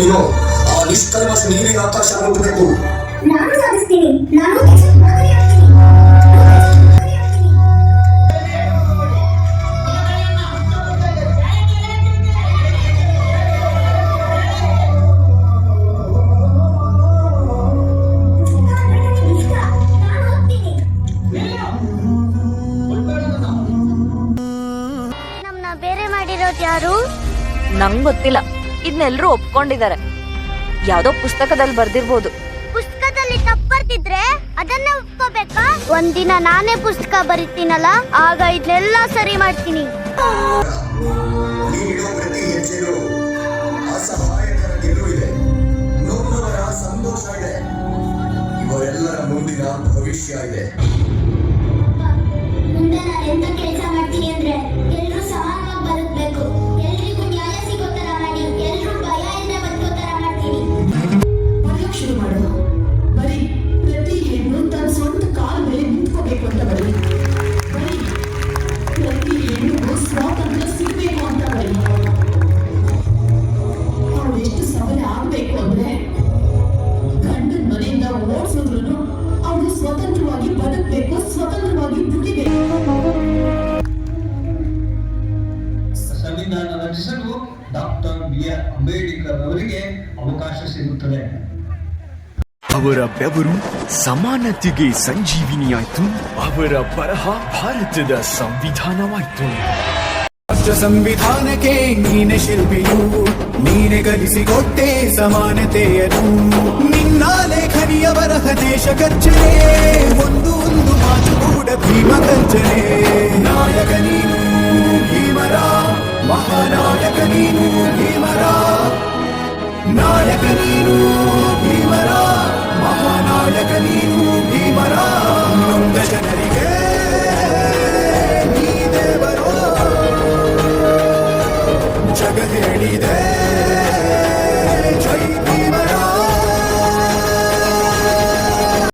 ನೀನು ಆ ನಿಷ್ಕಲ್ಮಶ ನೀರಿನ ಆಕಾಶ ಮುಟ್ಟಬೇಕು ನಾನು ಸಾಧಿಸ್ತೀನಿ ನಾನು ದೇಶದ ಮಾದರಿ ಆಗ್ತೀನಿ. ಮಾದರಿ ಆಗ್ತೀನಿ. ನನಗೆ ಇಷ್ಟ. ನಾನು ಹೋಗ್ತೀನಿ. ನಮ್ನ ಬೇರೆ ಮಾಡಿರೋದು ಯಾರು ನಂಗ್ ಗೊತ್ತಿಲ್ಲ ಇದನ್ನೆಲ್ಲರೂ ಒಪ್ಕೊಂಡಿದ್ದಾರೆ. ಯಾವ್ದೋ ಪುಸ್ತಕದಲ್ಲಿ ಬರ್ದಿರ್ಬೋದು. ಪುಸ್ತಕದಲ್ಲಿ ತಪ್ಪರ್ತಿದ್ರೆ ಅದನ್ನ ಒಪ್ಕೋಬೇಕಾ? ಒಂದಿನ ನಾನೇ ಪುಸ್ತಕ ಬರೀತೀನಲ್ಲ ಆಗ ಇದನ್ನೆಲ್ಲ ಸರಿ ಮಾಡ್ತೀನಿ. ಇದೆ ನೋಡುವವರ ಸಂತೋಷ ಇದೆ. ಇವರೆಲ್ಲರ ಮುಂದಿನ ಭವಿಷ್ಯ ಇದೆ. ಮುಂದೆ ನಾನು ಎಂತ ಕೆಲಸ ಮಾಡ್ತೀನಿ ಅಂದ್ರೆ? ಆರ್ ಅವಕಾಶ ಸಿಗುತ್ತದೆ. ಅವರ ಬೆವರು ಸಮಾನತೆಗೆ ಸಂಜೀವಿನಿಯಾಯ್ತು. ಅವರ ಬರಹ ಭಾರತದ ಸಂವಿಧಾನವಾಯಿತು. ರಾಷ್ಟ್ರ ಸಂವಿಧಾನಕ್ಕೆ ನೀನೆ ಶಿಲ್ಪಿಯು ನೀನೆ ಕಲಿಸಿಕೊಟ್ಟೆ ಸಮಾನತೆಯನ್ನು ನಿನ್ನ ಲೇಖನಿಯ ಬರಹ ದೇಶ ಕಚ್ಚನೆ ಒಂದು ಒಂದು ಮಾತು ಕೂಡ ಭೀಮ ಕಂಚನೆ ನಾಯಕ ನೀನು ಭೀಮರ ಮಹಾನಾಯಕ ನೀನು నాయక నేను